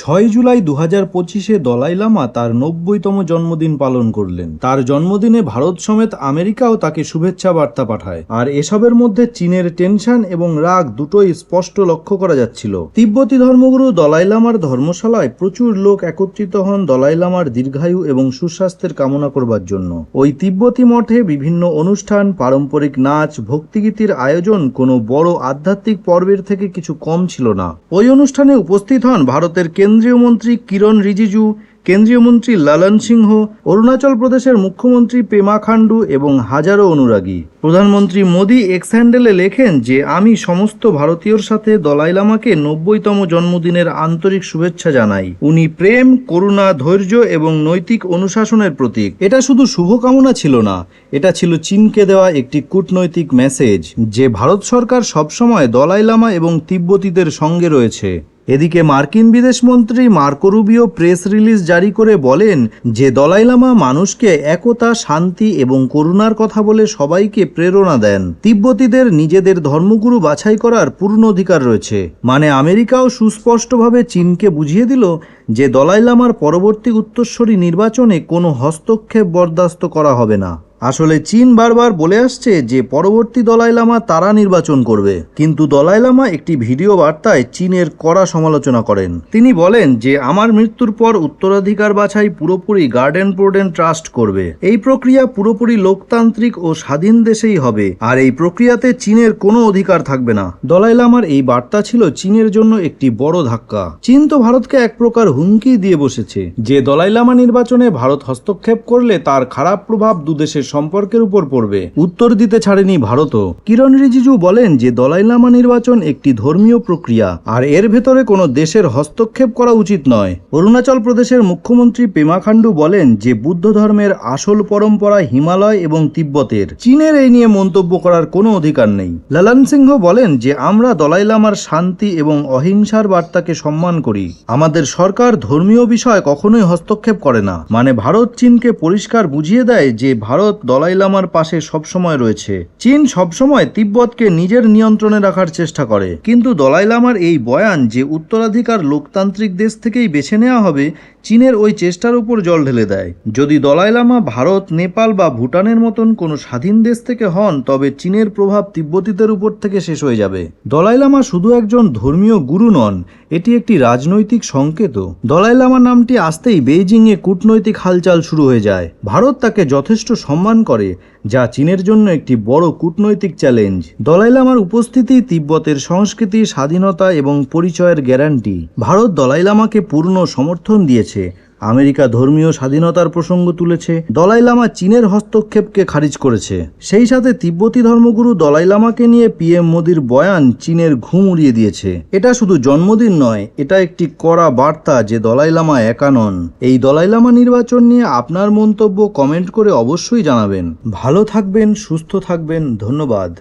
ছয় জুলাই দু হাজার পঁচিশে দলাই লামা তার নব্বইতম জন্মদিন পালন করলেন। তার জন্মদিনে ভারত সমেত আমেরিকাও তাকে শুভেচ্ছা বার্তা পাঠায়। আর এসবের মধ্যে চীনের টেনশন এবং রাগ দুটোই স্পষ্ট লক্ষ্য করা যাচ্ছিল। তিব্বতী ধর্মগুরু দলাই লামার ধর্মশালায় প্রচুর লোক একত্রিত হন দলাই লামার দীর্ঘায়ু এবং সুস্বাস্থ্যের কামনা করবার জন্য। ওই তিব্বতী মঠে বিভিন্ন অনুষ্ঠান, পারম্পরিক নাচ, ভক্তিগীতির আয়োজন কোনো বড় আধ্যাত্মিক পর্বের থেকে কিছু কম ছিল না। ওই অনুষ্ঠানে উপস্থিত হন ভারতের কেন্দ্রীয় মন্ত্রী কিরণ রিজিজু, কেন্দ্রীয় মন্ত্রী লালন সিংহ, অরুণাচল প্রদেশের মুখ্যমন্ত্রী পেমা খান্ডু এবং হাজারো অনুরাগী। প্রধানমন্ত্রী মোদী এক্স হ্যান্ডেলে লেখেন যে, আমি সমস্ত ভারতীয়র সাথে দলাই লামাকে নব্বইতম জন্মদিনের আন্তরিক শুভেচ্ছা জানাই। উনি প্রেম, করুণা, ধৈর্য এবং নৈতিক অনুশাসনের প্রতীক। এটা শুধু শুভকামনা ছিল না, এটা ছিল চীনকে দেওয়া একটি কূটনৈতিক মেসেজ, যে ভারত সরকার সবসময় দলাই লামা এবং তিব্বতীদের সঙ্গে রয়েছে। এদিকে মার্কিন বিদেশমন্ত্রী মার্কো রুবিও প্রেস রিলিজ জারি করে বলেন, যে দলাই লামা মানুষকে একতা, শান্তি এবং করুণার কথা বলে সবাইকে প্রেরণা দেন, তিব্বতীদের নিজেদের ধর্মগুরু বাছাই করার পূর্ণ অধিকার রয়েছে। মানে আমেরিকাও সুস্পষ্টভাবে চীনকে বুঝিয়ে দিল যে দলাই লামার পরবর্তী উত্তরস্বরী নির্বাচনে কোনো হস্তক্ষেপ বরদাস্ত করা হবে না। আসলে চীন বারবার বলে আসছে যে পরবর্তী দলাই লামা তারা নির্বাচন করবে। কিন্তু দলাই লামা একটি ভিডিও বার্তায় চীনের কড়া সমালোচনা করেন। তিনি বলেন যে, আমার মৃত্যুর পর উত্তরাধিকার বাছাই পুরোপুরি গার্ডেন প্রোডেন ট্রাস্ট করবে। এই প্রক্রিয়া পুরোপুরি লোকতান্ত্রিক ও স্বাধীন দেশেই হবে। আর এই প্রক্রিয়াতে চীনের কোনো অধিকার থাকবে না। দলাই লামার এই বার্তা ছিল চীনের জন্য একটি বড় ধাক্কা। চীন তো ভারতকে এক প্রকার হুমকি দিয়ে বসেছে। যে দলাই লামা নির্বাচনে ভারত হস্তক্ষেপ করলে তার খারাপ প্রভাব দুদেশের সম্পর্কের উপর পড়বে। উত্তর দিতে ছাড়েনি ভারতও। কিরণ রিজিজু বলেন যে দলাই লামা নির্বাচন একটি ধর্মীয় প্রক্রিয়া, আর এর ভেতরে কোনো দেশের হস্তক্ষেপ করা উচিত নয়। অরুণাচল প্রদেশের মুখ্যমন্ত্রী পেমা খান্ডু বলেন যে, বুদ্ধ ধর্মের আসল পরম্পরা হিমালয় এবং তিব্বতের। চীনের এই নিয়ে মন্তব্য করার কোনো অধিকার নেই। লালান সিংহ বলেন যে, আমরা দলাই লামার শান্তি এবং অহিংসার বার্তাকে সম্মান করি। আমাদের সরকার ধর্মীয় বিষয় কখনোই হস্তক্ষেপ করে না। মানে ভারত চীনকে পরিষ্কার বুঝিয়ে দেয় যে, ভারত দলাই লামার পাশে সবসময় রয়েছে। চীন সবসময় তিব্বতকে নিজের নিয়ন্ত্রণে রাখার চেষ্টা করে। কিন্তু দলাই লামার এই বয়ান যে উত্তরাধিকার লোকতান্ত্রিক দেশ থেকেই বেছে নেওয়া হবে চীনের ওই চেষ্টার উপর জল ঢেলে দেয়। যদি দলাই লামা ভারত, নেপাল বা ভুটানের মতন কোনো স্বাধীন দেশ থেকে হন, তবে চীনের প্রভাব তিব্বতীদের উপর থেকে শেষ হয়ে যাবে। দলাই লামা শুধু একজন ধর্মীয় গুরু নন, এটি একটি রাজনৈতিক সংকেত দলাই লামা নামটি আসতেই বেইজিংয়ে কূটনৈতিক হালচাল শুরু হয়ে যায়। ভারত তাকে যথেষ্ট সম্মান করে যা চীনের জন্য একটি বড় কূটনৈতিক চ্যালেঞ্জ। দলাই লামার উপস্থিতি তিব্বতের সংস্কৃতি, স্বাধীনতা এবং পরিচয়ের গ্যারান্টি। ভারত দলাই লামাকে পূর্ণ সমর্থন দিয়েছে। আমেরিকা ধর্মীয় স্বাধীনতার প্রসঙ্গ তুলেছে, দলাই লামা চীনের হস্তক্ষেপকে খারিজ করেছে। সেই সাথে তিব্বতী ধর্মগুরু দলাই লামাকে নিয়ে পিএম মোদির বয়ান চীনের ঘুম উড়িয়ে দিয়েছে। এটা শুধু জন্মদিন নয়, এটা একটি কড়া বার্তা যে দলাই লামা একা নন। এই দলাই লামা নির্বাচন নিয়ে আপনার মন্তব্য কমেন্ট করে অবশ্যই জানাবেন। ভালো থাকবেন, সুস্থ থাকবেন, ধন্যবাদ।